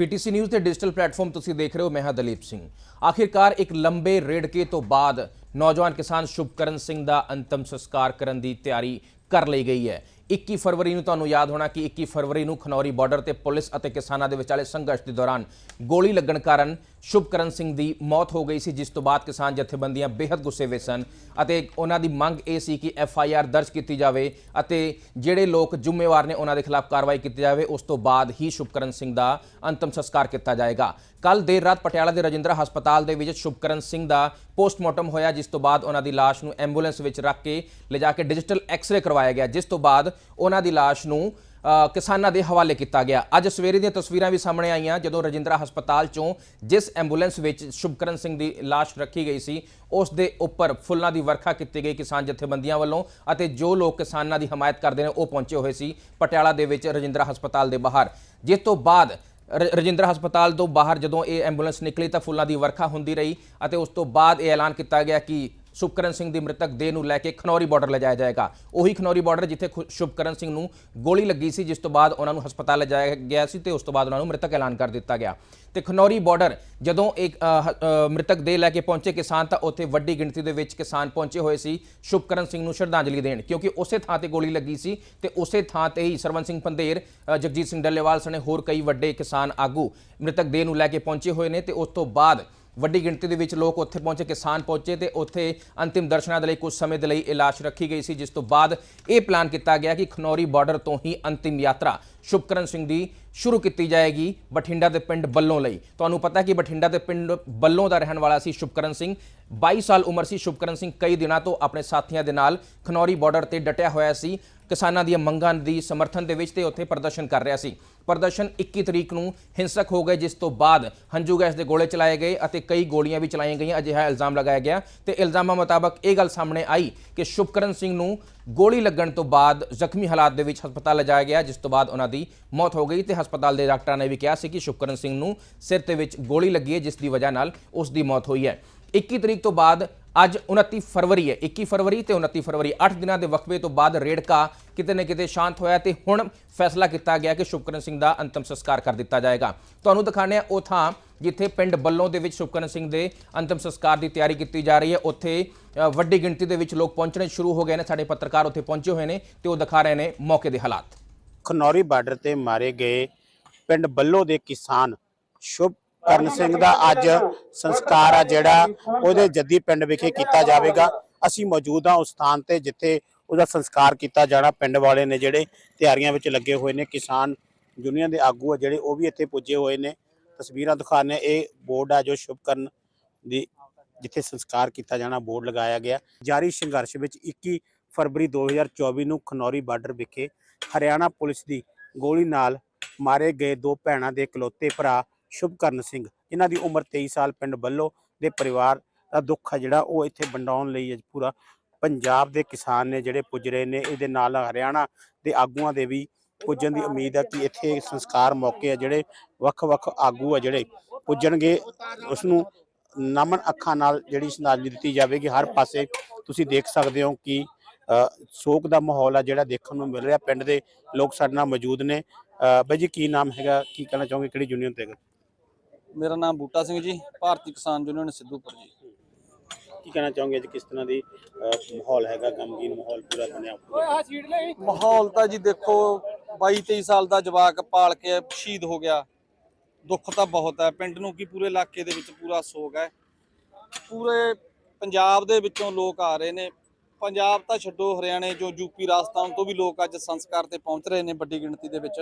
PTC news ਦੇ digital platform ਤੁਸੀਂ ਦੇਖ ਰਹੇ ਹੋ, ਮੈਂ ਹਾਂ ਦਲੀਪ ਸਿੰਘ। ਆਖਿਰਕਾਰ ਇੱਕ ਲੰਬੇ ਰੇੜਕੇ ਤੋਂ ਬਾਅਦ ਨੌਜਵਾਨ ਕਿਸਾਨ ਸ਼ੁਭਕਰਨ ਸਿੰਘ ਦਾ ਅੰਤਮ ਸੰਸਕਾਰ ਕਰਨ ਦੀ ਤਿਆਰੀ ਕਰ ਲਈ ਗਈ ਹੈ। 21 ਫਰਵਰੀ ਨੂੰ ਤੁਹਾਨੂੰ ਯਾਦ ਹੋਣਾ ਕਿ 21 ਫਰਵਰੀ ਨੂੰ ਖਨੌਰੀ ਬਾਰਡਰ ਤੇ ਪੁਲਿਸ ਅਤੇ ਕਿਸਾਨਾਂ ਦੇ ਵਿਚਾਲੇ ਸੰਘਰਸ਼ ਦੇ ਦੌਰਾਨ ਗੋਲੀ ਲੱਗਣ ਕਾਰਨ ਸ਼ੁਭਕਰਨ ਸਿੰਘ ਦੀ ਮੌਤ ਹੋ ਗਈ ਸੀ, ਜਿਸ ਤੋਂ ਬਾਅਦ ਕਿਸਾਨ ਜਥੇਬੰਦੀਆਂ ਬੇहद ਗੁੱਸੇ ਵਿੱਚ ਸਨ ਅਤੇ ਉਹਨਾਂ ਦੀ ਮੰਗ ਇਹ ਸੀ ਕਿ ਐਫ ਆਈ ਆਰ ਦਰਜ ਕੀਤੀ ਜਾਵੇ ਅਤੇ ਜਿਹੜੇ ਲੋਕ ਜ਼ਿੰਮੇਵਾਰ ਨੇ ਉਹਨਾਂ ਦੇ ਖਿਲਾਫ ਕਾਰਵਾਈ ਕੀਤੀ ਜਾਵੇ, ਉਸ ਤੋਂ ਬਾਅਦ ਹੀ ਸ਼ੁਭਕਰਨ ਸਿੰਘ ਦਾ ਅੰਤਮ ਸੰਸਕਾਰ ਕੀਤਾ ਜਾਏਗਾ। ਕੱਲ ਦੇਰ ਰਾਤ ਪਟਿਆਲਾ ਦੇ ਰਜਿੰਦਰਾ ਹਸਪਤਾਲ ਦੇ ਵਿੱਚ ਸ਼ੁਭਕਰਨ ਸਿੰਘ ਦਾ ਪੋਸਟਮਾਰਟਮ ਹੋਇਆ, ਜਿਸ ਤੋਂ ਬਾਅਦ ਉਹਨਾਂ ਦੀ ਲਾਸ਼ ਨੂੰ ਐਂਬੂਲੈਂਸ ਵਿੱਚ ਰੱਖ ਕੇ ਲਿਜਾ ਕੇ ਡਿਜੀਟਲ ਐਕਸ-ਰੇ ਕਰਵਾਇਆ ਗਿਆ, ਜਿਸ ਤੋਂ ਬਾਅਦ ਉਹਨਾਂ ਦੀ ਲਾਸ਼ ਨੂੰ ਕਿਸਾਨਾਂ ਦੇ ਹਵਾਲੇ ਕੀਤਾ ਗਿਆ। ਅੱਜ ਸਵੇਰੇ ਦੀਆਂ ਤਸਵੀਰਾਂ ਵੀ ਸਾਹਮਣੇ ਆਈਆਂ, ਜਦੋਂ ਰਜਿੰਦਰਾ ਹਸਪਤਾਲ ਚੋਂ ਜਿਸ ਐਂਬੂਲੈਂਸ ਵਿੱਚ ਸ਼ੁਭਕਰਨ ਸਿੰਘ ਦੀ ਲਾਸ਼ ਰੱਖੀ ਗਈ ਸੀ, ਉਸ ਦੇ ਉੱਪਰ ਫੁੱਲਾਂ ਦੀ ਵਰਖਾ ਕੀਤੀ ਗਈ ਕਿਸਾਨ ਜਥੇਬੰਦੀਆਂ ਵੱਲੋਂ ਅਤੇ ਜੋ ਲੋਕ ਕਿਸਾਨਾਂ ਦੀ ਹਮਾਇਤ ਕਰਦੇ ਨੇ, ਉਹ ਪਹੁੰਚੇ ਹੋਏ ਸੀ ਪਟਿਆਲਾ ਦੇ ਵਿੱਚ ਰਜਿੰਦਰਾ ਹਸਪਤਾਲ ਦੇ ਬਾਹਰ। ਜਿਸ ਤੋਂ ਬਾਅਦ ਰ- ਰਜਿੰਦਰਾ ਹਸਪਤਾਲ ਤੋਂ ਬਾਹਰ ਜਦੋਂ ਇਹ ਐਂਬੂਲੈਂਸ ਨਿਕਲੀ ਤਾਂ ਫੁੱਲਾਂ ਦੀ ਵਰਖਾ ਹੁੰਦੀ ਰਹੀ ਅਤੇ ਉਸ ਤੋਂ ਬਾਅਦ ਇਹ ਐਲਾਨ ਕੀਤਾ ਗਿਆ ਕਿ ਸ਼ੁਭਕਰਨ ਸਿੰਘ ਦੀ ਮ੍ਰਿਤਕ ਦੇਹ ਨੂੰ ਲੈ ਕੇ ਖਨੌਰੀ ਬਾਰਡਰ ਲਿਜਾਇਆ ਜਾਏਗਾ। ਉਹੀ ਖਨੌਰੀ ਬਾਰਡਰ ਜਿੱਥੇ ਖੁ- ਸ਼ੁਭਕਰਨ ਸਿੰਘ ਨੂੰ ਗੋਲੀ ਲੱਗੀ ਸੀ, ਜਿਸ ਤੋਂ ਬਾਅਦ ਉਹਨਾਂ ਨੂੰ ਹਸਪਤਾਲ ਲਿਜਾਇਆ ਗਿਆ ਸੀ ਤੇ ਉਸ ਤੋਂ ਬਾਅਦ ਉਹਨਾਂ ਨੂੰ ਮ੍ਰਿਤਕ ਐਲਾਨ ਕਰ ਦਿੱਤਾ ਗਿਆ। ਤੇ ਖਨੌਰੀ ਬਾਰਡਰ ਜਦੋਂ ਇੱਕ ਮ੍ਰਿਤਕ ਦੇਹ ਲੈ ਕੇ ਪਹੁੰਚੇ ਕਿਸਾਨ ਤਾਂ ਉੱਥੇ ਵੱਡੀ ਗਿਣਤੀ ਦੇ ਵਿੱਚ ਕਿਸਾਨ ਪਹੁੰਚੇ ਹੋਏ ਸੀ, ਸ਼ੁਭਕਰਨ ਸਿੰਘ ਨੂੰ ਸ਼ਰਧਾਂਜਲੀ ਦੇਣ, ਕਿਉਂਕਿ ਉਸੇ ਥਾਂ ਤੇ ਗੋਲੀ ਲੱਗੀ ਸੀ ਤੇ ਉਸੇ ਥਾਂ ਤੇ ਹੀ ਸਰਵਨ ਸਿੰਘ ਪੰਦੇਰ ਜਗਜੀਤ ਸਿੰਘ ਡੱਲੇਵਾਲ ਸਣੇ ਹੋਰ ਕਈ ਵੱਡੇ ਕਿਸਾਨ ਆਗੂ ਮ੍ਰਿਤਕ ਦੇਹ ਨੂੰ ਲੈ ਕੇ ਪਹੁੰਚੇ ਹੋਏ ਨੇ ਤੇ ਉਸ ਤੋਂ ਬਾਅਦ ਵੱਡੀ ਗਿਣਤੀ ਦੇ ਵਿੱਚ ਲੋਕ ਉੱਥੇ ਪਹੁੰਚੇ, ਕਿਸਾਨ ਪਹੁੰਚੇ ਤੇ ਉੱਥੇ ਅੰਤਿਮ ਦਰਸ਼ਨਾਂ ਦੇ ਲਈ ਕੁਝ ਸਮੇਂ ਦੇ ਲਈ ਇਹ ਲਾਸ਼ ਰੱਖੀ ਗਈ ਸੀ, ਜਿਸ ਤੋਂ ਬਾਅਦ ਇਹ ਪਲਾਨ ਕੀਤਾ ਗਿਆ ਕਿ ਖਨੌਰੀ ਬਾਰਡਰ ਤੋਂ ਹੀ ਅੰਤਿਮ ਯਾਤਰਾ ਸ਼ੁਭਕਰਨ ਸਿੰਘ ਦੀ ਸ਼ੁਰੂ ਕੀਤੀ ਜਾਏਗੀ ਬਠਿੰਡਾ ਦੇ ਪਿੰਡ ਬੱਲੋਂ ਲਈ। ਤੁਹਾਨੂੰ ਪਤਾ ਕਿ ਬਠਿੰਡਾ ਦੇ ਪਿੰਡ ਬੱਲੋਂ ਦਾ ਰਹਿਣ ਵਾਲਾ ਸੀ ਸ਼ੁਭਕਰਨ ਸਿੰਘ। 22 ਸਾਲ ਉਮਰ ਸੀ ਸ਼ੁਭਕਰਨ ਸਿੰਘ ਕਈ ਦਿਨਾਂ ਤੋਂ ਆਪਣੇ ਸਾਥੀਆਂ ਦੇ ਨਾਲ ਖਨੌਰੀ ਬਾਰਡਰ ਤੇ ਡਟਿਆ ਹੋਇਆ ਸੀ। ਕਿਸਾਨਾਂ ਦੀਆਂ ਮੰਗਾਂ ਦੀ ਸਮਰਥਨ ਦੇ ਵਿੱਚ ਤੇ ਉੱਥੇ ਪ੍ਰਦਰਸ਼ਨ ਕਰ ਰਿਹਾ ਸੀ। ਪ੍ਰਦਰਸ਼ਨ 21 ਤਰੀਕ ਨੂੰ ਹਿੰਸਕ ਹੋ ਗਏ, ਜਿਸ ਤੋਂ ਬਾਅਦ ਹੰਝੂ ਗੈਸ ਦੇ ਗੋਲੇ ਚਲਾਏ ਗਏ ਅਤੇ ਕਈ ਗੋਲੀਆਂ ਵੀ ਚਲਾਈਆਂ ਗਈਆਂ। ਅਜਿਹਾ ਇਲਜ਼ਾਮ ਲਗਾਇਆ ਗਿਆ ਤੇ ਇਲਜ਼ਾਮਾਂ ਮੁਤਾਬਕ ਇਹ ਗੱਲ ਸਾਹਮਣੇ ਆਈ ਕਿ ਸ਼ੁਭਕਰਨ ਸਿੰਘ ਨੂੰ ਗੋਲੀ ਲੱਗਣ ਤੋਂ ਬਾਅਦ ਜ਼ਖਮੀ ਹਾਲਾਤ ਦੇ ਵਿੱਚ ਹਸਪਤਾਲ ਲਿਜਾਇਆ ਗਿਆ, ਜਿਸ ਤੋਂ ਬਾਅਦ ਉਹਨਾਂ ਦੀ ਮੌਤ ਹੋ ਗਈ ਤੇ ਹਸਪਤਾਲ ਦੇ ਡਾਕਟਰਾਂ ਨੇ ਵੀ ਕਿਹਾ ਸੀ ਕਿ ਸ਼ੁਕਰਨ ਸਿੰਘ ਨੂੰ ਸਿਰ ਤੇ ਵਿੱਚ ਗੋਲੀ ਲੱਗੀ ਹੈ, ਜਿਸ ਦੀ ਵਜ੍ਹਾ ਨਾਲ ਉਸ ਦੀ ਮੌਤ ਹੋਈ ਹੈ। 21 ਤਰੀਕ ਤੋਂ ਬਾਅਦ ਅੱਜ 29 ਫਰਵਰੀ ਹੈ। 21 ਫਰਵਰੀ ਤੇ 29 ਫਰਵਰੀ 8 ਦਿਨਾਂ ਦੇ ਵਕਫੇ ਤੋਂ ਬਾਅਦ ਰੇੜਕਾ ਕਿਤੇ ਨਾ ਕਿਤੇ ਸ਼ਾਂਤ ਹੋਇਆ ਤੇ ਹੁਣ ਫੈਸਲਾ ਕੀਤਾ ਗਿਆ ਕਿ ਸ਼ੁਭਕਰਨ ਸਿੰਘ ਦਾ ਅੰਤਮ ਸੰਸਕਾਰ ਕਰ ਦਿੱਤਾ ਜਾਏਗਾ। ਤੁਹਾਨੂੰ ਦਿਖਾਣੇ ਆ ਉਹ ਥਾਂ ਜਿੱਥੇ ਪਿੰਡ ਬੱਲੋਂ ਦੇ ਵਿੱਚ ਸ਼ੁਭਕਰਨ ਸਿੰਘ ਦੇ ਅੰਤਮ ਸੰਸਕਾਰ ਦੀ ਤਿਆਰੀ ਕੀਤੀ ਜਾ ਰਹੀ ਹੈ। ਉੱਥੇ ਵੱਡੀ ਗਿਣਤੀ ਦੇ ਵਿੱਚ ਲੋਕ ਪਹੁੰਚਣੇ ਸ਼ੁਰੂ ਹੋ ਗਏ ਨੇ। ਸਾਡੇ ਪੱਤਰਕਾਰ ਉੱਥੇ ਪਹੁੰਚੇ ਹੋਏ ਨੇ ਤੇ ਉਹ ਦਿਖਾ ਰਹੇ ਨੇ ਮੌਕੇ ਦੇ ਹਾਲਾਤ। ਖਨੌਰੀ ਬਾਰਡਰ ਤੇ ਮਾਰੇ ਗਏ ਪਿੰਡ ਬੱਲੋਂ ਦੇ ਕਿਸਾਨ ਸ਼ੁਭ ਕਰਨ ਸਿੰਘ ਦਾ ਅੱਜ ਸੰਸਕਾਰ ਆ ਜਿਹੜਾ ਉਹਦੇ ਜੱਦੀ ਪਿੰਡ ਵਿਖੇ ਕੀਤਾ ਜਾਵੇਗਾ। ਅਸੀਂ ਮੌਜੂਦ ਹਾਂ ਉਸ ਸਥਾਨ ਤੇ ਜਿੱਥੇ ਉਹਦਾ ਸੰਸਕਾਰ ਕੀਤਾ ਜਾਣਾ ਪਿੰਡ ਵਾਲੇ ਨੇ ਜਿਹੜੇ ਤਿਆਰੀਆਂ ਵਿੱਚ ਲੱਗੇ ਹੋਏ ਨੇ। ਕਿਸਾਨ ਯੂਨੀਅਨ ਦੇ ਆਗੂ ਆ ਜਿਹੜੇ ਉਹ ਵੀ ਇੱਥੇ ਪੁੱਜੇ ਹੋਏ ਨੇ। ਤਸਵੀਰਾਂ ਦਿਖਾਣੇ ਇਹ ਬੋਰਡ ਆ ਜੋ ਸ਼ੁਭਕਰਨ ਦੀ ਜਿੱਥੇ ਸੰਸਕਾਰ ਕੀਤਾ ਜਾਣਾ ਬੋਰਡ ਲਗਾਇਆ ਗਿਆ। ਜਾਰੀ ਸੰਘਰਸ਼ ਵਿੱਚ 21 ਫਰਵਰੀ 2024 ਨੂੰ ਖਨੌਰੀ ਬਾਰਡਰ ਵਿਖੇ ਹਰਿਆਣਾ ਪੁਲਿਸ ਦੀ ਗੋਲੀ ਨਾਲ ਮਾਰੇ ਗਏ ਦੋ ਭੈਣਾਂ ਦੇ ਇਕਲੌਤੇ ਭਰਾ ਸ਼ੁਭਕਰਨ ਸਿੰਘ। ਜਿਨ੍ਹਾਂ ਦੀ ਉਮਰ 23 ਸਾਲ ਪਿੰਡ ਬੱਲੋ ਦੇ ਪਰਿਵਾਰ ਦਾ ਦੁੱਖ ਹੈ ਜਿਹੜਾ ਉਹ ਇੱਥੇ ਵੰਡਾਉਣ ਲਈ ਅੱਜ ਪੂਰਾ ਪੰਜਾਬ ਦੇ ਕਿਸਾਨ ਨੇ ਜਿਹੜੇ ਪੁੱਜ ਰਹੇ ਨੇ ਇਹਦੇ ਨਾਲ ਹਰਿਆਣਾ ਦੇ ਆਗੂਆਂ ਦੇ ਵੀ ਪੁੱਜਣ ਦੀ ਉਮੀਦ ਹੈ ਕਿ ਇੱਥੇ ਸੰਸਕਾਰ ਮੌਕੇ ਆ ਜਿਹੜੇ ਵੱਖ-ਵੱਖ ਆਗੂ ਆ ਜਿਹੜੇ ਪੁੱਜਣਗੇ ਉਸ ਨੂੰ ਨਮਨ ਅੱਖਾਂ ਨਾਲ ਜਿਹੜੀ ਸ਼ਰਧਾਂਜਲੀ ਦਿੱਤੀ ਜਾਵੇਗੀ। ਹਰ ਪਾਸੇ ਤੁਸੀਂ ਦੇਖ ਸਕਦੇ ਹੋ ਕਿ ਅ, ਸੋਗ ਦਾ ਮਾਹੌਲ ਆ ਜਿਹੜਾ ਦੇਖਣ ਨੂੰ ਮਿਲ ਰਿਹਾ। ਪਿੰਡ ਦੇ ਲੋਕ ਸਾਡੇ ਨਾਲ ਮੌਜੂਦ ਨੇ। ਬਾਈ ਜੀ ਕੀ ਨਾਮ ਹੈਗਾ? ਕੀ ਕਹਿਣਾ ਚਾਹੋਗੇ? ਕਿਹੜੀ ਯੂਨੀਅਨ ਤੇ ਹੈਗਾ? ਮੇਰਾ ਨਾਮ ਬੂਟਾ ਸਿੰਘ ਜੀ ਭਾਰਤੀ ਕਿਸਾਨ ਯੂਨੀਅਨ ਸਿੱਧੂਪੁਰ ਜੀ। ਕੀ ਕਹਿਣਾ ਚਾਹੋਗੇ ਅੱਜ ਕਿਸ ਤਰ੍ਹਾਂ ਦੀ ਮਾਹੌਲ ਹੈਗਾ ਗਮਗੀਨ ਮਾਹੌਲ ਪੂਰਾ ਬਣਿਆ ਹੋਇਆ? ਮਾਹੌਲ ਤਾਂ ਜੀ ਦੇਖੋ 22 23 ਸਾਲ ਦਾ ਜਵਾਕ ਪਾਲ ਕੇ ਸ਼ਹੀਦ ਹੋ ਗਿਆ। ਦੁੱਖ ਤਾਂ ਬਹੁਤ ਹੈ। ਪਿੰਡ ਨੂੰ ਕੀ ਪੂਰੇ ਇਲਾਕੇ ਦੇ ਵਿੱਚ ਪੂਰਾ ਸੋਗ ਹੈ। ਪੂਰੇ ਪੰਜਾਬ ਦੇ ਵਿੱਚੋਂ ਲੋਕ ਆ ਰਹੇ ਨੇ। ਪੰਜਾਬ ਤਾਂ ਛੱਡੋ ਹਰਿਆਣੇ ਜੋ ਯੂਪੀ ਰਾਜਸਥਾਨ ਤੋਂ ਵੀ ਲੋਕ ਅੱਜ ਸੰਸਕਾਰ ਤੇ ਪਹੁੰਚ ਰਹੇ ਨੇ ਵੱਡੀ ਗਿਣਤੀ ਦੇ ਵਿੱਚ।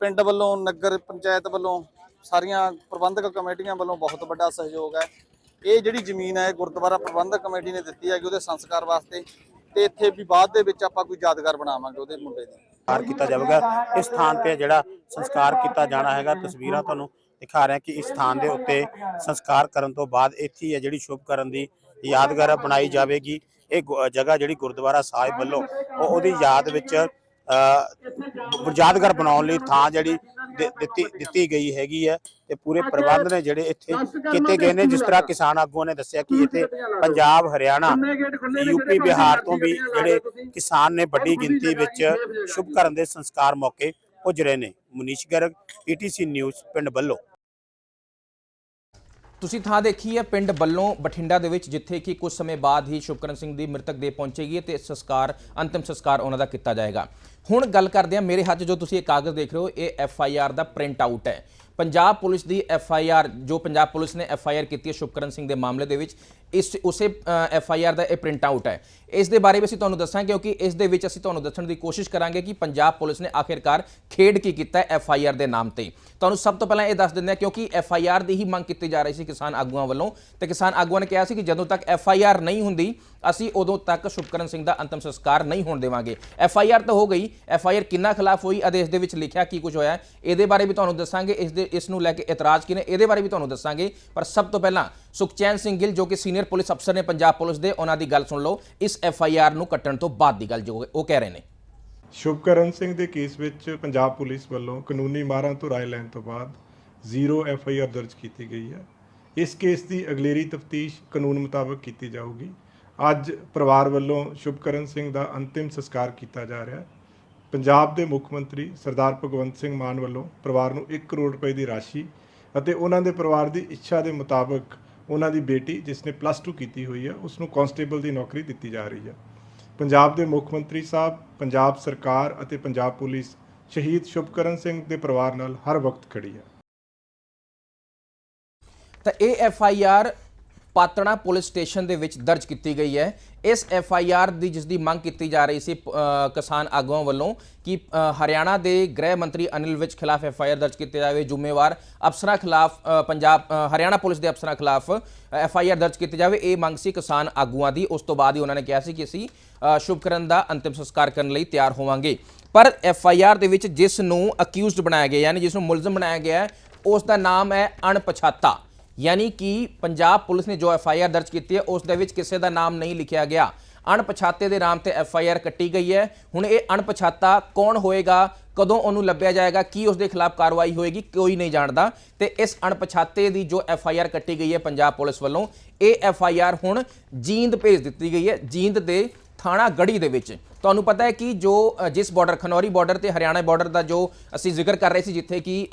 ਪਿੰਡ ਵੱਲੋਂ ਨਗਰ ਪੰਚਾਇਤ ਵੱਲੋਂ ਸਾਰੀਆਂ ਪ੍ਰਬੰਧਕ ਕਮੇਟੀਆਂ ਵੱਲੋਂ ਬਹੁਤ ਵੱਡਾ ਸਹਿਯੋਗ ਹੈ। ਇਹ ਜਿਹੜੀ ਜ਼ਮੀਨ ਹੈ ਗੁਰਦੁਆਰਾ ਪ੍ਰਬੰਧਕ ਕਮੇਟੀ ਨੇ ਦਿੱਤੀ ਹੈਗੀ ਉਹਦੇ ਸੰਸਕਾਰ ਵਾਸਤੇ ਤੇ ਇੱਥੇ ਵੀ ਬਾਅਦ ਦੇ ਵਿੱਚ ਆਪਾਂ ਕੋਈ ਯਾਦਗਾਰ ਬਣਾਵਾਂਗੇ ਉਹਦੇ ਮੁੰਡੇ ਦੀ। ਸੰਸਕਾਰ ਕੀਤਾ ਜਾਵੇਗਾ। ਇਸ ਸਥਾਨ ਤੇ ਜਿਹੜਾ ਸੰਸਕਾਰ ਕੀਤਾ ਜਾਣਾ ਹੈਗਾ ਤਸਵੀਰਾਂ ਤੁਹਾਨੂੰ ਦਿਖਾ ਰਹੇ ਕਿ ਇਸ ਸਥਾਨ ਦੇ ਉੱਤੇ ਸੰਸਕਾਰ ਕਰਨ ਤੋਂ ਬਾਅਦ ਇੱਥੇ ਹੈ ਜਿਹੜੀ ਸ਼ੁਭ ਕਰਨ ਦੀ ਯਾਦਗਾਰ ਬਣਾਈ ਜਾਵੇਗੀ। ਇਹ ਗੁ- ਜਗ੍ਹਾ ਜਿਹੜੀ ਗੁਰਦੁਆਰਾ ਸਾਹਿਬ ਵੱਲੋਂ ਉਹਦੀ ਯਾਦ ਵਿੱਚ ਅ, ਯਾਦਗਾਰ ਬਣਾਉਣ ਲਈ ਥਾਂ ਜਿਹੜੀ ਦਿ- ਦਿੱਤੀ ਦਿੱਤੀ ਗਈ ਹੈਗੀ ਹੈ ਤੇ ਪੂਰੇ ਪ੍ਰਬੰਧ ਨੇ ਜਿਹੜੇ ਇੱਥੇ ਕੀਤੇ ਗਏ ਨੇ ਜਿਸ ਤਰ੍ਹਾਂ ਕਿਸਾਨ ਆਗੂਆਂ ਨੇ ਦੱਸਿਆ ਕਿ ਇੱਥੇ ਪੰਜਾਬ ਹਰਿਆਣਾ ਯੂਪੀ ਬਿਹਾਰ ਤੋਂ ਵੀ ਜਿਹੜੇ ਕਿਸਾਨ ਨੇ ਵੱਡੀ ਗਿਣਤੀ ਵਿੱਚ ਸ਼ੁਭ ਕਰਨ ਦੇ ਸੰਸਕਾਰ ਮੌਕੇ ਪੁੱਜ ਰਹੇ ਨੇ। ਮਨੀਸ਼ ਗਰਗ ਪੀਟੀਸੀ ਨਿਊਜ਼ ਪਿੰਡ ਬੱਲੋ। ਤੁਸੀਂ ਥਾਂ ਦੇਖੀ ਹੈ ਪਿੰਡ ਬੱਲੋਂ ਬਠਿੰਡਾ ਦੇ ਵਿੱਚ ਜਿੱਥੇ ਕਿ ਕੁਝ ਸਮੇਂ ਬਾਅਦ ਹੀ ਸ਼ੁਭਕਰਨ ਸਿੰਘ ਦੀ ਮ੍ਰਿਤਕ ਦੇ ਪਹੁੰਚੇਗੀ ਤੇ ਸੰਸਕਾਰ ਅੰਤਿਮ ਸੰਸਕਾਰ ਉਹਨਾਂ ਦਾ ਕੀਤਾ ਜਾਏਗਾ। ਹੁਣ ਗੱਲ ਕਰਦੇ ਹਾਂ ਮੇਰੇ ਹੱਥ ਜੋ ਤੁਸੀਂ ਇਹ ਕਾਗਜ਼ ਦੇਖ ਰਹੇ ਹੋ, ਇਹ ਐਫ ਆਈ ਆਰ ਦਾ ਪ੍ਰਿੰਟ ਆਊਟ ਹੈ। ਪੰਜਾਬ ਪੁਲਿਸ ਦੀ ਐਫ ਆਈ ਆਰ, ਜੋ ਪੰਜਾਬ ਪੁਲਿਸ ਨੇ ਐਫ ਆਈ ਆਰ ਕੀਤੀ ਹੈ ਸ਼ੁਭਕਰਨ ਸਿੰਘ ਦੇ ਮਾਮਲੇ ਦੇ ਵਿੱਚ, ਇਸ, ਉਸੇ ਐਫ ਆਈ ਆਰ ਦਾ ਇਹ ਪ੍ਰਿੰਟ ਆਊਟ ਹੈ। ਇਸ ਦੇ ਬਾਰੇ ਵੀ ਅਸੀਂ ਤੁਹਾਨੂੰ ਦੱਸਾਂ ਕਿਉਂਕਿ ਇਸ ਦੇ ਵਿੱਚ ਅਸੀਂ ਤੁਹਾਨੂੰ ਦੱਸਣ ਦੀ ਕੋਸ਼ਿਸ਼ ਕਰਾਂਗੇ ਕਿ ਪੰਜਾਬ ਪੁਲਿਸ ਨੇ ਆਖਿਰਕਾਰ ਖੇਡ ਕੀ ਕੀਤਾ ਹੈ ਐਫ ਆਈ ਆਰ ਦੇ ਨਾਮ ਤੇ। ਤੁਹਾਨੂੰ ਸਭ ਤੋਂ ਪਹਿਲਾਂ ਇਹ ਦੱਸ ਦਿੰਦੇ ਹਾਂ, ਕਿਉਂਕਿ ਐਫ ਆਈ ਆਰ ਦੀ ਹੀ ਮੰਗ ਕੀਤੀ ਜਾ ਰਹੀ ਸੀ ਕਿਸਾਨ ਆਗੂਆਂ ਵੱਲੋਂ, ਤੇ ਕਿਸਾਨ ਆਗੂਆਂ ਨੇ ਕਿਹਾ ਸੀ ਕਿ ਜਦੋਂ ਤੱਕ ਐਫ ਆਈ ਆਰ ਨਹੀਂ ਹੁੰਦੀ, ਅਸੀਂ ਉਦੋਂ ਤੱਕ ਸ਼ੁਭਕਰਨ ਸਿੰਘ ਦਾ ਅੰਤਮ ਸੰਸਕਾਰ ਨਹੀਂ ਹੋਣ ਦੇਵਾਂਗੇ। ਐਫ ਆਈ ਆਰ ਤਾਂ ਹੋ ਗਈ, ਐਫ ਆਈ ਆਰ ਕਿੰਨਾ ਖਿਲਾਫ ਹੋਈ ਆਦੇਸ਼ ਦੇ ਵਿੱਚ ਲਿਖਿਆ ਕੀ ਕੁਝ ਹੋਇਆ ਇਹਦੇ ਬਾਰੇ ਵੀ ਤੁਹਾਨੂੰ ਦੱਸਾਂਗੇ, ਇਸ ਦੇ ਇਸ ਨੂੰ ਲੈ ਕੇ ਇਤਰਾਜ਼ ਕੀ ਨੇ ਇਹਦੇ ਬਾਰੇ ਵੀ ਤੁਹਾਨੂੰ ਦੱਸਾਂਗੇ। ਪਰ ਸਭ ਤੋਂ ਪਹਿਲਾਂ ਸੁਖਚੈਨ ਸਿੰਘ ਗਿੱਲ, ਜੋ ਕਿ ਸੀਨੀਅਰ ਪੁਲਿਸ ਅਫਸਰ ਨੇ ਪੰਜਾਬ ਪੁਲਿਸ ਦੇ, ਉਹਨਾਂ ਦੀ ਗੱਲ ਸੁਣ ਲਓ। ਇਸ ਐਫ ਆਈ ਆਰ ਨੂੰ ਕੱਟਣ ਤੋਂ ਬਾਅਦ ਦੀ ਗੱਲ ਜੋ ਉਹ ਕਹਿ ਰਹੇ ਨੇ। ਸ਼ੁਭਕਰਨ ਸਿੰਘ ਦੇ ਕੇਸ ਵਿੱਚ ਪੰਜਾਬ ਪੁਲਿਸ ਵੱਲੋਂ ਕਾਨੂੰਨੀ ਮਾਰਾਂ ਤੋਂ ਰਾਏ ਲੈਣ ਤੋਂ ਬਾਅਦ ਜ਼ੀਰੋ ਐਫ ਆਈ ਆਰ ਦਰਜ ਕੀਤੀ ਗਈ ਹੈ। ਇਸ ਕੇਸ ਦੀ ਅਗਲੇਰੀ ਤਫਤੀਸ਼ ਕਾਨੂੰਨ ਮੁਤਾਬਕ ਕੀਤੀ ਜਾਊਗੀ। ਅੱਜ ਪਰਿਵਾਰ ਵੱਲੋਂ ਸ਼ੁਭਕਰਨ ਸਿੰਘ ਦਾ ਅੰਤਿਮ ਸੰਸਕਾਰ ਕੀਤਾ ਜਾ ਰਿਹਾ ਹੈ। ਪੰਜਾਬ ਦੇ ਮੁੱਖ ਮੰਤਰੀ ਸਰਦਾਰ ਭਗਵੰਤ ਸਿੰਘ ਮਾਨ ਵੱਲੋਂ ਪਰਿਵਾਰ ਨੂੰ 1 ਕਰੋੜ ਰੁਪਏ ਦੀ ਰਾਸ਼ੀ ਅਤੇ ਉਹਨਾਂ ਦੇ ਪਰਿਵਾਰ ਦੀ ਇੱਛਾ ਦੇ ਮੁਤਾਬਕ ਉਹਨਾਂ ਦੀ ਬੇਟੀ, ਜਿਸ ਨੇ ਪਲੱਸ 2 ਕੀਤੀ ਹੋਈ ਹੈ ਉਸ ਨੂੰ ਕਾਂਸਟੇਬਲ ਦੀ ਨੌਕਰੀ ਦਿੱਤੀ ਜਾ ਰਹੀ ਹੈ। ਪੰਜਾਬ ਦੇ ਮੁੱਖ ਮੰਤਰੀ ਸਾਹਿਬ, ਪੰਜਾਬ ਸਰਕਾਰ ਅਤੇ ਪੰਜਾਬ ਪੁਲਿਸ ਸ਼ਹੀਦ ਸ਼ੁਭਕਰਨ ਸਿੰਘ ਦੇ ਪਰਿਵਾਰ ਨਾਲ ਹਰ ਵਕਤ ਖੜੀ ਹੈ। ਤਾਂ ਇਹ F I R Patran police station ਦੇ ਵਿੱਚ ਦਰਜ ਕੀਤੀ ਗਈ ਹੈ। ਇਸ ਐਫ ਆਈ ਆਰ ਦੀ ਜਿਸ ਦੀ ਮੰਗ ਕੀਤੀ ਜਾ ਰਹੀ ਸੀ ਅ, ਕਿਸਾਨ ਆਗੂਆਂ ਵੱਲੋਂ ਕਿ ਹਰਿਆਣਾ ਦੇ ਗ੍ਰਹਿ ਮੰਤਰੀ ਅਨਿਲ ਵਿਜ ਖਿਲਾਫ ਐਫ ਆਈ ਆਰ ਦਰਜ ਕੀਤੀ ਜਾਵੇ। ਜ਼ਿੰਮੇਵਾਰ ਅਫਸਰਾਂ ਖਿਲਾਫ ਪੰਜਾਬ ਹਰਿਆਣਾ ਪੁਲਿਸ ਦੇ ਅਫਸਰਾਂ ਖਿਲਾਫ ਐਫ ਆਈ ਆਰ ਦਰਜ ਕੀਤੀ ਜਾਵੇ। ਇਹ ਮੰਗ ਸੀ ਕਿਸਾਨ ਆਗੂਆਂ ਦੀ। ਉਸ ਤੋਂ ਬਾਅਦ ਹੀ ਉਹਨਾਂ ਨੇ ਕਿਹਾ ਸੀ ਕਿ ਅਸੀਂ ਸ਼ੁਭਕਰਨ ਦਾ ਅੰਤਿਮ ਸੰਸਕਾਰ ਕਰਨ ਲਈ ਤਿਆਰ ਹੋਵਾਂਗੇ। ਪਰ ਐਫ ਆਈ ਆਰ ਦੇ ਵਿੱਚ ਜਿਸ ਨੂੰ ਅਕਿਊਜ਼ਡ ਬਣਾਇਆ ਗਿਆ ਯਾਨੀ ਜਿਸ ਨੂੰ ਮੁਲਜ਼ਮ ਬਣਾਇਆ ਗਿਆ ਉਸ ਦਾ ਨਾਮ ਹੈ ਅਣਪਛਾਤਾ। ਯਾਨੀ ਕਿ ਪੰਜਾਬ ਪੁਲਿਸ ਨੇ ਜੋ ਐਫ ਆਈ ਆਰ ਦਰਜ ਕੀਤੀ ਹੈ, ਉਸ ਦੇ ਵਿੱਚ ਕਿਸੇ ਦਾ ਨਾਮ ਨਹੀਂ ਲਿਖਿਆ ਗਿਆ। ਅਣਪਛਾਤੇ ਦੇ ਨਾਮ ਤੇ ਐਫ ਆਈ ਆਰ ਕੱਟੀ ਗਈ ਹੈ। ਹੁਣ ਇਹ ਅਣਪਛਾਤਾ ਕੌਣ ਹੋਏਗਾ, ਕਦੋਂ ਉਹਨੂੰ ਲੱਭਿਆ ਜਾਏਗਾ, ਕੀ ਉਸ ਦੇ ਖਿਲਾਫ ਕਾਰਵਾਈ ਹੋਏਗੀ, ਕੋਈ ਨਹੀਂ ਜਾਣਦਾ। ਤੇ ਇਸ ਅਣਪਛਾਤੇ ਦੀ ਜੋ ਐਫ ਆਈ ਆਰ ਕੱਟੀ ਗਈ ਹੈ ਪੰਜਾਬ ਪੁਲਿਸ ਵੱਲੋਂ, ਇਹ ਐਫ ਆਈ ਆਰ ਹੁਣ ਜੀਂਦ ਭੇਜ ਦਿੱਤੀ ਗਈ ਹੈ, ਜੀਂਦ ਦੇ ਥਾਣਾ ਗੜੀ ਦੇ ਵਿੱਚ। ਤੁਹਾਨੂੰ ਪਤਾ ਹੈ ਕਿ ਜੋ ਜਿਸ ਬਾਰਡਰ ਖਨੌਰੀ ਬਾਰਡਰ ਤੇ ਹਰਿਆਣਾ ਬਾਰਡਰ ਦਾ ਜੋ ਅਸੀਂ ਜ਼ਿਕਰ ਕਰ ਰਹੇ ਸੀ, ਜਿੱਥੇ ਕਿ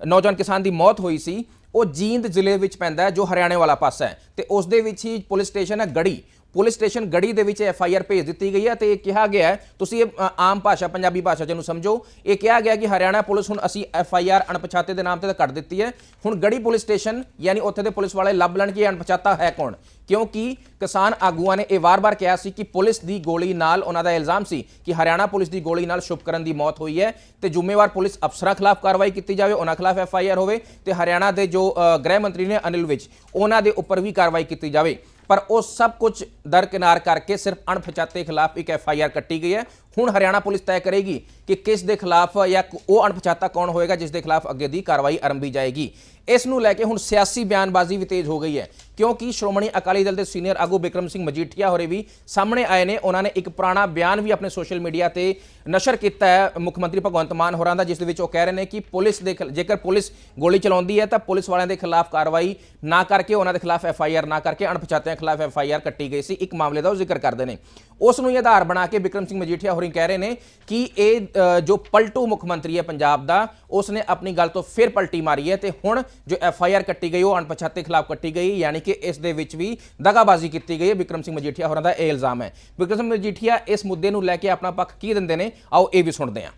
ਨੌਜਵਾਨ ਕਿਸਾਨ ਦੀ ਮੌਤ ਹੋਈ ਸੀ ਉਹ ਜੀਂਦ ਜ਼ਿਲ੍ਹੇ ਵਿੱਚ ਪੈਂਦਾ ਹੈ, ਜੋ ਹਰਿਆਣੇ ਵਾਲਾ ਪਾਸਾ ਹੈ। ਤੇ ਉਸ ਦੇ ਵਿੱਚ ਹੀ ਪੁਲਿਸ ਸਟੇਸ਼ਨ ਹੈ ਗੜੀ। ਪੁਲਿਸ ਸਟੇਸ਼ਨ ਗੜੀ ਦੇ ਵਿੱਚ ਐਫ ਆਈ ਆਰ ਭੇਜ ਦਿੱਤੀ ਗਈ ਹੈ ਤੇ ਇਹ ਕਿਹਾ ਗਿਆ ਹੈ, ਤੁਸੀਂ ਇਹ ਆਮ ਭਾਸ਼ਾ, ਪੰਜਾਬੀ ਭਾਸ਼ਾ ਜਿਹਨੂੰ ਸਮਝੋ, ਇਹ ਕਿਹਾ ਗਿਆ ਕਿ ਹਰਿਆਣਾ ਪੁਲਿਸ ਹੁਣ ਅਸੀਂ ਐਫ ਆਈ ਆਰ ਅਣਪਛਾਤੇ ਦੇ ਨਾਮ ਤੇ ਤਾਂ ਕੱਢ ਦਿੱਤੀ ਹੈ। ਹੁਣ ਗੜੀ ਪੁਲਿਸ ਸਟੇਸ਼ਨ, ਯਾਨੀ ਉੱਥੇ ਦੇ ਪੁਲਿਸ ਵਾਲੇ ਲੱਭ ਲੈਣ ਕਿ ਅਣਪਛਾਤਾ ਹੈ ਕੌਣ? ਕਿਉਂਕਿ ਕਿਸਾਨ ਆਗੂਆਂ ਨੇ ਇਹ ਵਾਰ-ਵਾਰ ਕਿਹਾ ਸੀ ਕਿ ਪੁਲਿਸ ਦੀ ਗੋਲੀ ਨਾਲ ਉਹਨਾਂ ਦਾ ਇਲਜ਼ਾਮ ਸੀ ਕਿ ਹਰਿਆਣਾ ਪੁਲਿਸ ਦੀ ਗੋਲੀ ਨਾਲ ਸ਼ੁਭਕਰਨ ਦੀ ਮੌਤ ਹੋਈ ਹੈ ਤੇ ਜ਼ਿੰਮੇਵਾਰ ਪੁਲਿਸ ਅਫਸਰਾਂ ਖਿਲਾਫ ਕਾਰਵਾਈ ਕੀਤੀ ਜਾਵੇ, ਉਹਨਾਂ ਖਿਲਾਫ ਐਫ ਆਈ ਆਰ ਹੋਵੇ ਤੇ ਹਰਿਆਣਾ ਦੇ ਜੋ ਗ੍ਰਹਿ ਮੰਤਰੀ ਨੇ ਅਨਿਲ ਵਿਜ ਉਹਨਾਂ ਦੇ ਉੱਪਰ ਵੀ ਕਾਰਵਾਈ ਕੀਤੀ ਜਾਵੇ। ਪਰ ਉਹ ਸਭ ਕੁਝ ਦਰਕਿਨਾਰ ਕਰਕੇ ਸਿਰਫ ਅਣਪਛਾਤੇ ਖਿਲਾਫ ਇੱਕ ਐਫ ਆਈ ਆਰ ਕੱਟੀ ਗਈ ਹੈ। ਹੁਣ ਹਰਿਆਣਾ ਪੁਲਿਸ ਤੈਅ ਕਰੇਗੀ ਕਿ ਕਿਸ ਦੇ ਖਿਲਾਫ ਜਾਂ ਉਹ ਅਣਪਛਾਤਾ ਕੌਣ ਹੋਏਗਾ ਜਿਸ ਦੇ ਖਿਲਾਫ ਅੱਗੇ ਦੀ ਕਾਰਵਾਈ ਆਰੰਭੀ ਜਾਏਗੀ। ਇਸ ਨੂੰ ਲੈ ਕੇ ਹੁਣ ਸਿਆਸੀ ਬਿਆਨਬਾਜ਼ੀ ਵੀ ਤੇਜ਼ ਹੋ ਗਈ ਹੈ, ਕਿਉਂਕਿ ਸ਼੍ਰੋਮਣੀ ਅਕਾਲੀ ਦਲ ਦੇ ਸੀਨੀਅਰ ਆਗੂ ਬਿਕਰਮ ਸਿੰਘ ਮਜੀਠੀਆ ਹੋਰੇ ਵੀ ਸਾਹਮਣੇ ਆਏ ਨੇ। ਉਹਨਾਂ ਨੇ ਇੱਕ ਪੁਰਾਣਾ ਬਿਆਨ ਵੀ ਆਪਣੇ ਸੋਸ਼ਲ ਮੀਡੀਆ ਤੇ ਨਸ਼ਰ ਕੀਤਾ ਹੈ ਮੁੱਖ ਮੰਤਰੀ ਭਗਵੰਤ ਮਾਨ ਹੋਰਾਂ ਦਾ, ਜਿਸ ਦੇ ਵਿੱਚ ਉਹ ਕਹਿ ਰਹੇ ਨੇ ਕਿ ਪੁਲਿਸ ਦੇ ਖਿਲ- ਜੇਕਰ ਪੁਲਿਸ ਗੋਲੀ ਚਲਾਉਂਦੀ ਹੈ ਤਾਂ ਪੁਲਿਸ ਵਾਲਿਆਂ ਦੇ ਖਿਲਾਫ ਕਾਰਵਾਈ ਨਾ ਕਰਕੇ ਉਹਨਾਂ ਦੇ ਖਿਲਾਫ ਐਫ ਆਈ ਆਰ ਨਾ ਕਰਕੇ ਅਣਪਛਾਤਿਆਂ ਖਿਲਾਫ ਐਫ ਆਈ ਆਰ ਕੱਟੀ ਗਈ ਸੀ। ਇੱਕ ਮਾਮਲੇ ਦਾ ਉਹ ਜ਼ਿਕਰ ਕਰਦੇ ਨੇ। ਉਸ ਨੂੰ ਹੀ ਆਧਾਰ ਬਣਾ ਕੇ ਬਿਕਰਮ ਸਿੰਘ ਮਜੀਠੀਆ ਹੋਰੀ ਕਹਿ ਰਹੇ ਨੇ ਕਿ ਇਹ ਜੋ ਪਲਟੂ ਮੁੱਖ ਮੰਤਰੀ ਹੈ ਪੰਜਾਬ ਦਾ ਉਸ ਨੇ ਆਪਣੀ ਗੱਲ ਤੋਂ ਫਿਰ ਪਲਟੀ ਮਾਰੀ ਹੈ ਤੇ ਹੁਣ ਜੋ ਐਫ ਆਈ ਆਰ ਕੱਟੀ ਗਈ, ਉਹ ਅਣਪਛਾਤੇ ਖਿਲਾਫ ਕੱਟੀ ਗਈ, ਯਾਨੀ ਕਿ ਇਸ ਦੇ ਵਿੱਚ ਵੀ ਦਗਾਬਾਜ਼ੀ ਕੀਤੀ ਗਈ ਹੈ। ਬਿਕਰਮ ਸਿੰਘ ਮਜੀਠੀਆ ਹੋਰਾਂ ਦਾ ਇਹ ਇਲਜ਼ਾਮ ਹੈ। ਬਿਕਰਮ ਸਿੰਘ ਮਜੀਠੀਆ, ਇਸ ਮੁੱਦੇ ਨੂੰ ਲੈ ਕੇ ਆਪਣਾ ਪੱਖ ਕੀ ਦਿੰਦੇ ਨੇ? ਆਓ, ਇਹ ਵੀ ਸੁਣਦੇ ਹਾਂ।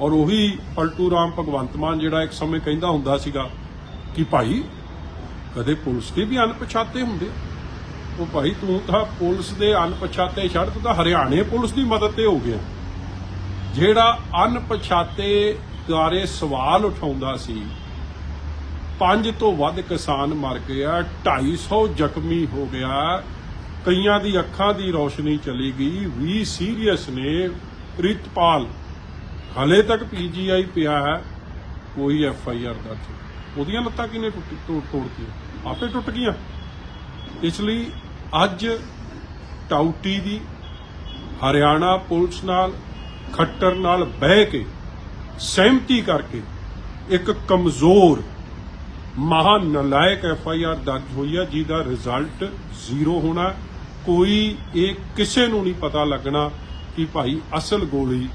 ਔਰ ਉਹੀ ਪਲਟੂ ਰਾਮ ਭਗਵੰਤ ਮਾਨ ਜਿਹੜਾ ਇੱਕ ਸਮੇਂ ਕਹਿੰਦਾ ਹੁੰਦਾ ਸੀਗਾ ਕਿ ਭਾਈ, ਕਦੇ ਪੁਲਿਸ ਦੇ ਵੀ ਅਣਪਛਾਤੇ ਹੁੰਦੇ। ਉਹ ਭਾਈ, ਤੂੰ ਤਾਂ ਪੁਲਿਸ ਦੇ ਅਣਪਛਾਤੇ ਛੱਡ ਤੂੰ ਤਾਂ ਹਰਿਆਣੇ ਪੁਲਿਸ ਦੀ ਮਦਦ ਤੇ ਹੋ ਗਿਆ। ਜਿਹੜਾ ਅਣਪਛਾਤੇ ਬਾਰੇ ਸਵਾਲ ਉਠਾਉਂਦਾ ਸੀ, ਪੰਜ ਤੋਂ ਵੱਧ ਕਿਸਾਨ ਮਰ ਗਏ 250 ਜ਼ਖਮੀ ਹੋ ਗਿਆ, ਕਈਆਂ ਦੀ ਅੱਖਾਂ ਦੀ ਰੋਸ਼ਨੀ ਚਲੀ ਗਈ 20 ਸੀਰੀਅਸ ਨੇ, ਪ੍ਰਿਤਪਾਲ। ਹਲੇ ਤੱਕ ਪੀਜੀਆਈ ਪਿਆ ਹੈ, ਕੋਈ ਐਫ ਆਈ ਆਰ ਦਰਜ। ਉਹਦੀਆਂ ਲੱਤਾਂ ਕਿਨੇ ਟੁੱਟ ਤੋੜ ਕੇ ਆਪੇ ਟੁੱਟ ਗਈਆਂ। ਇਸ ਲਈ ਅੱਜ ਟਾਊਟੀ ਦੀ ਹਰਿਆਣਾ ਪੁਲਿਸ ਨਾਲ ਖੱਟਰ ਨਾਲ ਬਹਿ ਕੇ ਸਹਿਮਤੀ ਕਰਕੇ ਇੱਕ ਕਮਜ਼ੋਰ ਮਹਾ ਨਲਾਇਕ ਐਫ ਆਈ ਆਰ ਦਰਜ ਹੋਈ ਹੈ ਜਿਹਦਾ ਰਿਜ਼ਲਟ ਜ਼ੀਰੋ ਹੋਣਾ, ਕੋਈ ਇਹ ਕਿਸੇ ਨੂੰ ਨਹੀਂ ਪਤਾ ਲੱਗਣਾ ਕਿ ਭਾਈ ਅਸਲ ਗੋਲੀ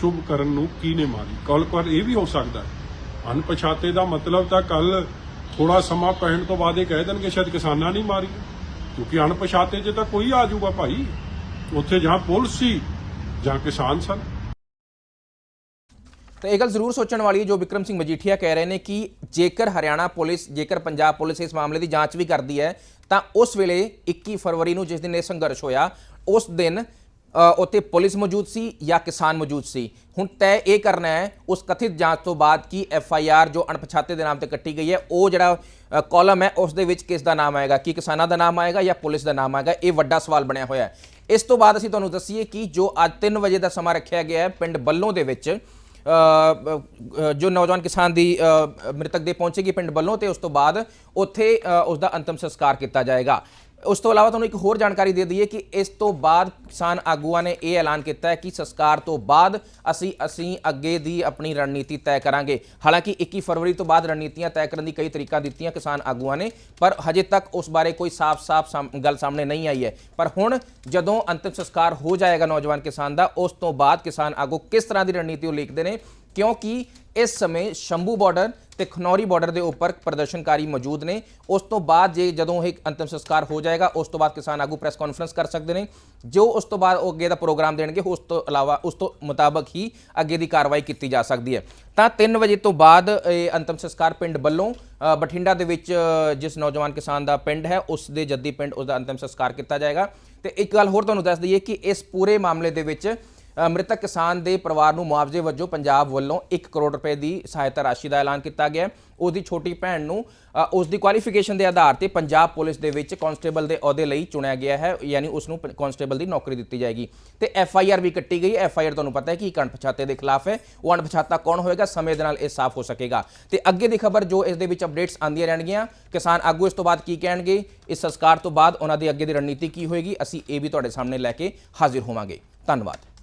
ਸ਼ੁਭ ਕਰਨ ਨੂੰ ਕਿਹਨੇ ਮਾਰੀ। ਕੱਲ ਪਰ ਇਹ ਵੀ ਹੋ ਸਕਦਾ ਹੈ। ਅਣਪਛਾਤੇ ਦਾ ਮਤਲਬ ਤਾਂ ਕੱਲ ਥੋੜਾ ਸਮਾਂ ਪੈਣ ਤੋਂ ਬਾਅਦ ਇਹ ਕਹਿ ਦੇਣਗੇ, ਸ਼ਾਇਦ ਕਿਸਾਨਾਂ ਨਹੀਂ ਮਾਰੀ ਕਿਉਂਕਿ ਅਣਪਛਾਤੇ 'ਚ ਤਾਂ ਕੋਈ ਆ ਜਾਊਗਾ ਭਾਈ। ਉੱਥੇ ਜਾਂ ਪੁਲਿਸ ਸੀ ਜਾਂ ਕਿਸਾਨ ਸਨ। ਤਾਂ ਇਹ ਗੱਲ ਜ਼ਰੂਰ ਸੋਚਣ ਵਾਲੀ ਹੈ ਜੋ ਵਿਕਰਮ ਸਿੰਘ ਮਜੀਠੀਆ ਕਹਿ ਰਹੇ ਨੇ ਕਿ ਜੇਕਰ ਹਰਿਆਣਾ ਪੁਲਿਸ, ਜੇਕਰ ਪੰਜਾਬ ਪੁਲਿਸ ਇਸ ਮਾਮਲੇ ਦੀ ਜਾਂਚ ਵੀ ਕਰਦੀ ਹੈ, ਤਾਂ ਉਸ ਵੇਲੇ 21 ਫਰਵਰੀ ਨੂੰ ਜਿਸ ਦਿਨ ਇਹ ਸੰਘਰਸ਼ ਹੋਇਆ, ਉਸ ਦਿਨ ਉੱਥੇ ਪੁਲਿਸ ਮੌਜੂਦ ਸੀ ਜਾਂ ਕਿਸਾਨ ਮੌਜੂਦ ਸੀ। ਹੁਣ ਤੈਅ ਇਹ ਕਰਨਾ ਹੈ, ਉਸ ਕਥਿਤ ਜਾਂਚ ਤੋਂ ਬਾਅਦ ਕਿ ਐਫ ਆਈ ਆਰ ਜੋ ਅਣਪਛਾਤੇ ਦੇ ਨਾਮ ਤੇ ਕੱਟੀ ਗਈ ਹੈ, ਉਹ ਜਿਹੜਾ ਕਾਲਮ ਹੈ ਉਸ ਦੇ ਵਿੱਚ ਕਿਸ ਦਾ ਨਾਮ ਆਏਗਾ ਕੀ ਕਿਸਾਨਾਂ ਦਾ ਨਾਮ ਆਏਗਾ ਜਾਂ ਪੁਲਿਸ ਦਾ ਨਾਮ ਆਏਗਾ ਇਹ ਵੱਡਾ ਸਵਾਲ ਬਣਿਆ ਹੋਇਆ ਹੈ। ਇਸ ਤੋਂ ਬਾਅਦ ਅਸੀਂ ਤੁਹਾਨੂੰ ਦੱਸੀਏ ਕਿ ਜੋ ਅੱਜ 3 ਵਜੇ ਦਾ ਸਮਾਂ ਰੱਖਿਆ ਗਿਆ ਹੈ ਪਿੰਡ ਬੱਲੋਂ ਦੇ ਵਿੱਚ ਜੋ ਨੌਜਵਾਨ ਕਿਸਾਨ ਦੀ ਮ੍ਰਿਤਕ ਦੇ ਪਹੁੰਚੇਗੀ ਪਿੰਡ ਵੱਲੋਂ ਤੇ ਉਸ ਤੋਂ ਬਾਅਦ ਉੱਥੇ ਅ, ਉਸ ਦਾ ਅੰਤਮ ਸੰਸਕਾਰ ਕੀਤਾ ਜਾਏਗਾ। ਉਸ ਤੋਂ ਇਲਾਵਾ ਤੁਹਾਨੂੰ ਇੱਕ ਹੋਰ ਜਾਣਕਾਰੀ ਦੇ ਦਈਏ ਕਿ ਇਸ ਤੋਂ ਬਾਅਦ ਕਿਸਾਨ ਆਗੂਆਂ ਨੇ ਇਹ ਐਲਾਨ ਕੀਤਾ ਹੈ ਕਿ ਸੰਸਕਾਰ ਤੋਂ ਬਾਅਦ ਅਸੀਂ ਅਸੀਂ ਅੱਗੇ ਦੀ ਆਪਣੀ ਰਣਨੀਤੀ ਤੈਅ ਕਰਾਂਗੇ। ਹਾਲਾਂਕਿ 21 ਫਰਵਰੀ ਤੋਂ ਬਾਅਦ ਰਣਨੀਤੀਆਂ ਤੈਅ ਕਰਨ ਦੀ ਕਈ ਤਰੀਕਾ ਦਿੱਤੀਆਂ ਕਿਸਾਨ ਆਗੂਆਂ ਨੇ, ਪਰ ਹਜੇ ਤੱਕ ਉਸ ਬਾਰੇ ਕੋਈ ਸਾਫ਼-ਸਾਫ਼ ਸਾਮ- ਗੱਲ ਸਾਹਮਣੇ ਨਹੀਂ ਆਈ ਹੈ। ਪਰ ਹੁਣ ਜਦੋਂ ਅੰਤਿਮ ਸੰਸਕਾਰ ਹੋ ਜਾਏਗਾ ਨੌਜਵਾਨ ਕਿਸਾਨ ਦਾ, ਉਸ ਤੋਂ ਬਾਅਦ ਕਿਸਾਨ ਆਗੂ ਕਿਸ ਤਰ੍ਹਾਂ ਦੀ ਰਣਨੀਤੀ ਉਲੀਕਦੇ ਨੇ? ਕਿਉਂਕਿ ਇਸ ਸਮੇਂ ਸ਼ੰਭੂ ਬਾਰਡਰ ਤੇ ਖਨੌਰੀ ਬਾਰਡਰ ਦੇ ਉੱਪਰ ਪ੍ਰਦਰਸ਼ਨਕਾਰੀ ਮੌਜੂਦ ਨੇ। ਉਸ ਤੋਂ ਬਾਅਦ ਜੇ ਜਦੋਂ ਇਹ ਅੰਤਿਮ ਸੰਸਕਾਰ ਹੋ ਜਾਏਗਾ, ਉਸ ਤੋਂ ਬਾਅਦ ਕਿਸਾਨ ਆਗੂ ਪ੍ਰੈਸ ਕਾਨਫਰੰਸ ਕਰ ਸਕਦੇ ਨੇ। ਜੋ ਉਸ ਤੋਂ ਬਾਅਦ ਉਹ ਅੱਗੇ ਦਾ ਪ੍ਰੋਗਰਾਮ ਦੇਣਗੇ, ਉਸ ਤੋਂ ਇਲਾਵਾ, ਉਸ ਤੋਂ ਮੁਤਾਬਕ ਹੀ ਅੱਗੇ ਦੀ ਕਾਰਵਾਈ ਕੀਤੀ ਜਾ ਸਕਦੀ ਹੈ। ਤਾਂ 3 ਵਜੇ ਤੋਂ ਬਾਅਦ ਇਹ ਅੰਤਿਮ ਸੰਸਕਾਰ ਪਿੰਡ ਵੱਲੋਂ ਬਠਿੰਡਾ ਦੇ ਵਿੱਚ ਜਿਸ ਨੌਜਵਾਨ ਕਿਸਾਨ ਦਾ ਪਿੰਡ ਹੈ, ਉਸ ਦੇ ਜੱਦੀ ਪਿੰਡ ਉਸ ਦਾ ਅੰਤਿਮ ਸੰਸਕਾਰ ਕੀਤਾ ਜਾਏਗਾ। ਤੇ ਇੱਕ ਗੱਲ ਹੋਰ ਤੁਹਾਨੂੰ ਦੱਸ ਦਈਏ ਕਿ ਇਸ ਪੂਰੇ ਮਾਮਲੇ ਦੇ ਵਿੱਚ ਮ੍ਰਿਤਕ ਕਿਸਾਨ ਦੇ ਪਰਿਵਾਰ ਨੂੰ ਮੁਆਵਜ਼ੇ ਵਜੋਂ ਪੰਜਾਬ ਵੱਲੋਂ 1 ਕਰੋੜ ਰੁਪਏ ਦੀ ਸਹਾਇਤਾ ਰਾਸ਼ੀ ਦਾ ਐਲਾਨ ਕੀਤਾ ਗਿਆ ਹੈ। ਉਹਦੀ ਛੋਟੀ ਭੈਣ ਨੂੰ ਅ, ਉਸ ਦੀ ਕੁਆਲੀਫਿਕੇਸ਼ਨ ਦੇ ਆਧਾਰ ਤੇ ਪੰਜਾਬ ਪੁਲਿਸ ਦੇ ਵਿੱਚ ਕਾਂਸਟੇਬਲ ਦੇ ਅਹੁਦੇ ਲਈ ਚੁਣਿਆ ਗਿਆ ਹੈ ਯਾਨੀ ਉਸ ਨੂੰ ਕਾਂਸਟੇਬਲ ਦੀ ਨੌਕਰੀ ਦਿੱਤੀ ਜਾਏਗੀ। ਤੇ ਐਫ ਆਈ ਆਰ ਵੀ ਕੱਟੀ ਗਈ ਐਫ ਆਈ ਆਰ ਤੁਹਾਨੂੰ ਪਤਾ ਹੈ ਕਿ ਇੱਕ ਅਣਪਛਾਤੇ ਦੇ ਖਿਲਾਫ ਹੈ। ਉਹ ਅਣਪਛਾਤਾ ਕੌਣ ਹੋਏਗਾ? ਸਮੇਂ ਦੇ ਨਾਲ ਇਹ ਸਾਫ਼ ਹੋ ਸਕੇਗਾ। ਤੇ ਅੱਗੇ ਦੀ ਖਬਰ ਜੋ ਇਸ ਦੇ ਵਿੱਚ ਅਪਡੇਟਸ ਆਉਂਦੀਆਂ ਰਹਿਣਗੀਆਂ ਕਿਸਾਨ ਆਗੂ ਇਸ ਤੋਂ ਬਾਅਦ ਕੀ ਕਹਿਣਗੇ? ਇਸ ਸੰਸਕਾਰ ਤੋਂ ਬਾਅਦ ਉਹਨਾਂ ਦੀ ਅੱਗੇ ਦੀ ਰਣਨੀਤੀ ਕੀ ਹੋਏਗੀ? ਅਸੀਂ ਇਹ ਵੀ ਤੁਹਾਡੇ ਸਾਹਮਣੇ ਲੈ ਕੇ ਹਾਜ਼ਰ ਹੋਵਾਂਗੇ। ਧੰਨਵਾਦ।